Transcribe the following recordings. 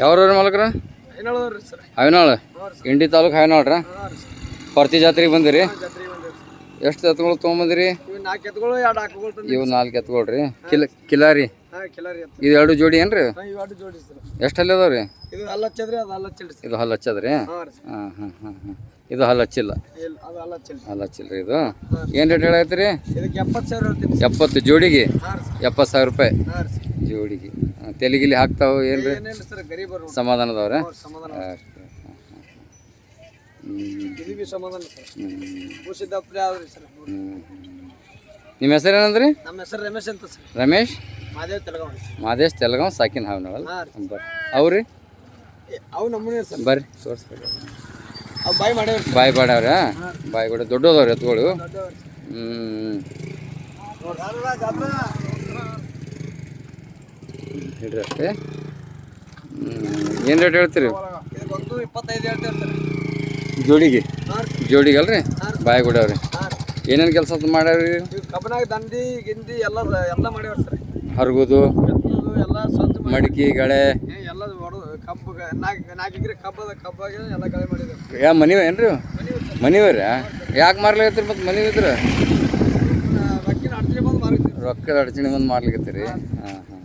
ಯಾವ್ರ ಮಾಲಕ್ರ? ಹಾವಿನಾಳ ಇಂಡಿ ತಾಲೂಕು ಹಾವಿನಾಳ್ರ ಪರ್ತಿ ಜಾತ್ರೆಗೆ ಬಂದಿರಿ? ಎಷ್ಟು ಎತ್ತುಗಳು ತೊಗೊಂಬಂದಿರಿ? ಇವು ನಾಲ್ಕು ಎತ್ತುಗಳ್ರಿ ಕಿಲ ಕಿಲಾರಿ? ಇದು ಎರಡು ಜೋಡಿ ಏನ್ರಿ? ಎಷ್ಟಲ್ಲಿ ಅದಾವ್ರಿ? ಇದು ಹಲ್ಲ ಹಚ್ಚದ್ರಿ ಹಾಂ ಹಾಂ ಹಾಂ ಹಾಂ ಇದು ಹಲ್ಲು ಹಚ್ಚಿಲ್ಲ. ಹಲ್ಲ ಹಚ್ಚಿಲ್ರಿ ಇದು? ಏನು ರೇಟ್ ಹೇಳತ್ತೀರಿ ಎಪ್ಪತ್ತು ಜೋಡಿಗೆ? ಎಪ್ಪತ್ತು ಸಾವಿರ ರೂಪಾಯಿ. ಜೋಡಿಗೆ. ತೆಲಿಗಿಲಿ ಹಾಕ್ತಾವ ಏನ್ರಿ? ಸಮಾಧಾನದವ್ರ? ಇದು ಬಿ ಸಮಾಧಾನ ಸರ್ ಭೂಸಿದ್ದಪ್ಪರೇ ಆದ್ರಿ ಸರ್ ನಿಮ್ಮ ಹೆಸರೇನಂದ್ರಿ ನಮ್ಮ ಹೆಸರು ರಮೇಶ್ ಅಂತ ಸರ್. ರಮೇಶ್? ಮಾದೇವ್ ತೆಲಗಾವ್ ಮಾದೇಶ್ ತೆಲಗಾವ್ ಸಾಕಿನ ಹಾವ್ನವಲ್ಲ ಬರ್ರಿ. ಅವ್ರಿ? ಅವು ನಮ್ಮನೆ ಸರ್. ಬರ್ರಿ ತೋರಿಸ್ಬೇಕು ಅವು ಬಾಯ್ ಮಾಡ್ಯಾವ್ರಿ ಬಾಯ್ ಬಾಯಿ ಬಾಡವ್ರ ಬಾಯ್ ಕೂಡ ದೊಡ್ಡದವ್ರಿ ಎತ್ತುಗಳು ಹ್ಮ್ ಹ್ಞೂ ಹೇಳ್ರಿ ಅಷ್ಟೇ. ಏನು ರೇಟ್ ಹೇಳ್ತೀರಿ? ಇಪ್ಪತ್ತೈದು ಹೇಳ್ತೇವೆ ಸರ್. ಜೋಡಿಗೆ. ಹಾಂ ಜೋಡಿಗೆ ಅಲ್ರಿ ಬಾಯಿ ಗುಡವ್ರಿ ಹಾಂ ರೀ ಏನೇನು ಕೆಲಸ ಮಾಡ್ಯಾವ್ರಿ? ಕಬ್ಬನಾಗ ದಂಡಿ ಗಿಂಡಿ ಎಲ್ಲ ಎಲ್ಲ ಮಾಡ್ಯಾವ್ರಿ ಸರ್. ಹರಗುದು ಎಲ್ಲ ಸ್ವಚ್ಛ ಮಾಡಿ ಮಡಿಕೆ ಗಳೆ. ಎಲ್ಲ ಕಬ್ಬು ನಾಲ್ಕು ನಾಲ್ಕು ಎಕರೆ ಕಬ್ಬದ ಕಬ್ಬಾಗ ಎಲ್ಲ ಕಳೆ ಮಾಡಿದ್ರು ಯಾ ಮನಿವ ಏನ್ರಿ ಮನಿವರ? ಯಾಕೆ ಮಾರ್ಲಿಕ್ಕೆ ಮತ್ತು ಮನಿವ ಇದ್ರ ಅಡ್ಚಣೆ ಬಂದು ರೊಕ್ಕದ ಅಡಚಣೆ ಬಂದು ಮಾರ್ಲಿಕ್ಕೆ ಹಾಂ ಹಾಂ.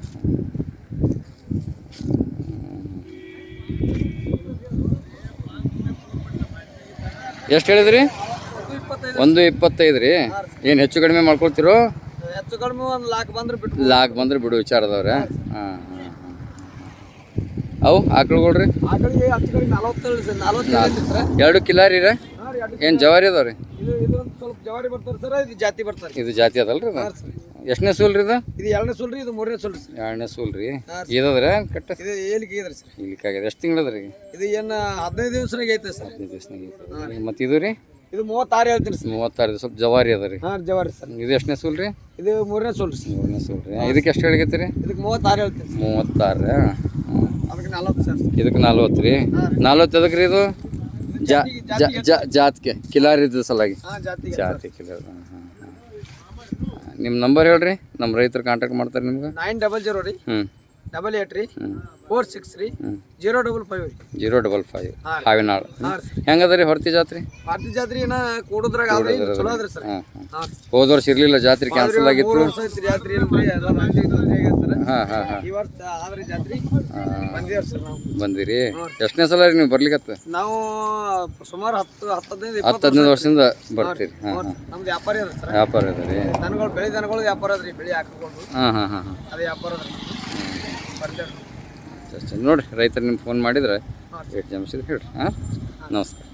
ಎಷ್ಟು ಹೇಳಿದ್ರಿ? ಒಂದು ಇಪ್ಪತ್ತೈದು. ರೀ. ಏನು ಹೆಚ್ಚು ಕಡಿಮೆ ಮಾಡ್ಕೊಳ್ತಿರೋ? ಹೆಚ್ಚು ಕಡಿಮೆ ಒಂದು ಲಾಕ್ ಬಂದ್ರೆ ಬಿಡು. ಲಾಕ್ ಬಂದ್ರೆ ಬಿಡು ವಿಚಾರದವ್ರೆ. ಹಾಂ ಅವು ಆಕಳುಗಳ್ರಿ ಎರಡು ಕಿಲಾರಿ ರೀ ಏನು ಜವಾರಿ ಅದಾವ್ರಿ ಇದು ಇದು ಒಂದು ಸ್ವಲ್ಪ ಜವಾರಿ ಬರ್ತಾರೆ ಸರ್. ಇದು ಜಾತಿ ಬರ್ತಾರೆ ಇದು ಜಾತಿ ಅದಲ್ರಿ ಎಷ್ಟನೇ ಸೂಲ್ ರೀ ಇದು? ಇದು ಎರಡನೇ ರೀ ಇದು ಮೂರನೇ ಸೂಲ್ ರೀ ಎರಡನೇ ಸೂಲ್ ರೀ. ಇದ್ರ ಕಟ್ಟ. ಇದು ಏಲಿಗೆ ಇದ್ರಿ ಸರ್? ಇಲ್ಲಿಕ್ಕಾಗ್ಯದ ಎಷ್ಟು ತಿಂಗಳದ್ರಿ ಇದು ಏನು ಹದಿನೈದು ದಿವಸನಾಗ ಐತೆ ಸರ್. ಹದಿನೈದು ದಿವ್ಸನಾಗ ಮತ್ತು ಇದು ರೀ? ಇದು ಮೂವತ್ತಾರು ಹೇಳ್ತೀನಿ ಸರ್. ಮೂವತ್ತಾರು ಸ್ವಲ್ಪ ಜವಾರಿ ಅದ ರೀ. ಹಾಂ ಜವಾರಿ ಸರ್. ಇದು ಎಷ್ಟನೇ ಸೂಲ್ ರೀ? ಇದು ಮೂರನೇ ಸೂಲ್ ರೀ ಮೂರನೇ ಸೂಲ್ ರೀ. ಇದಕ್ಕೆ ಎಷ್ಟು ಹೇಳಿಕತ್ತೀರಿ? ಇದಕ್ಕೆ ಮೂವತ್ತಾರು ಹೇಳ್ತೀನಿ ಮೂವತ್ತಾರು. ರೀ ಅದಕ್ಕೆ ನಲವತ್ತು ಸರ್. ಇದಕ್ಕೆ ನಲ್ವತ್ತು ರೀ. ನಲ್ವತ್ತು ಅದಕ್ಕೆ ರೀ ಇದು? ಜಾ ಜಾ- ಜಾತ್ಗೆ. ಕಿಲಾರಿ ಇದ್ದ ಸಲಾಗಿ ಜಾತಿ ಕಿಲಾರಿ. ನಿಮ್ಮ ನಂಬರ್ ಹೇಳ್ರಿ. ನಮ್ಮ ರೈತರು ಕಾಂಟ್ಯಾಕ್ಟ್ ಮಾಡ್ತಾರೆ ನಿಮ್ಗೆ. ನೈನ್ ಡಬಲ್ ಜೀರೋ ರೀ. ಹ್ಞೂ ಡಬಲ್ ಏಟ್ ರೀ ಫೋರ್ ಸಿಕ್ಸ್ ರೀ ಜೀರೋ ಡಬಲ್ ಫೈವ್ ರೀ ಜೀರೋ ಡಬಲ್ ಫೈವ್ ಹಾವಿನಾಳು ರೀ. ಹೆಂಗದ ರೀ ಹೊರ್ತಿ ಜಾತ್ರೆ? ಹೊರತಿ ಜಾತ್ರೆ ಏನ ಕೂಡೋದ್ರಾಗ ಆದ್ರಿ ಚಲೋ ಅದ್ರಿ ಸರ್. ಹೋದ ವರ್ಷ ಇರಲಿಲ್ಲ ಜಾತ್ರೆ ಕ್ಯಾನ್ಸಲ್ ಆಗಿತ್ತು. ಜಾತ್ರೆ ಬಂದಿರಿ. ಎಷ್ಟನೇ ಸಲ ರೀ ನೀವು ಬರ್ಲಿಕ್ಕೆ ನಾವು ಸುಮಾರು ಹತ್ತು ಹತ್ತು ಹದಿನೈದು ಹತ್ತು ಹದಿನೈದು ವರ್ಷದಿಂದ ಬರ್ತೀರಿ. ನಮ್ದು ವ್ಯಾಪಾರ ಅದ ವ್ಯಾಪಾರ ಇದೆ ರೀ. ದನಗಳು ಬೆಳೆ ದನಗಳು ವ್ಯಾಪಾರ ಅದ್ರಿ ಬೆಳೆ ಹಾಕೊಂಡು ಹಾಂ ಹಾಂ ಹಾಂ ಹಾಂ. ಅದು ವ್ಯಾಪಾರ ಬರ್ತೇವೆ ನೋಡಿ ನೋಡಿರಿ ರೈತರು ನಿಮ್ಗೆ ಫೋನ್ ಮಾಡಿದ್ರೆ ರೇಟ್ ಜಮಿಸಿದ್ರೆ ಹೇಳ್ರಿ ಹಾಂ? ನಮಸ್ಕಾರ.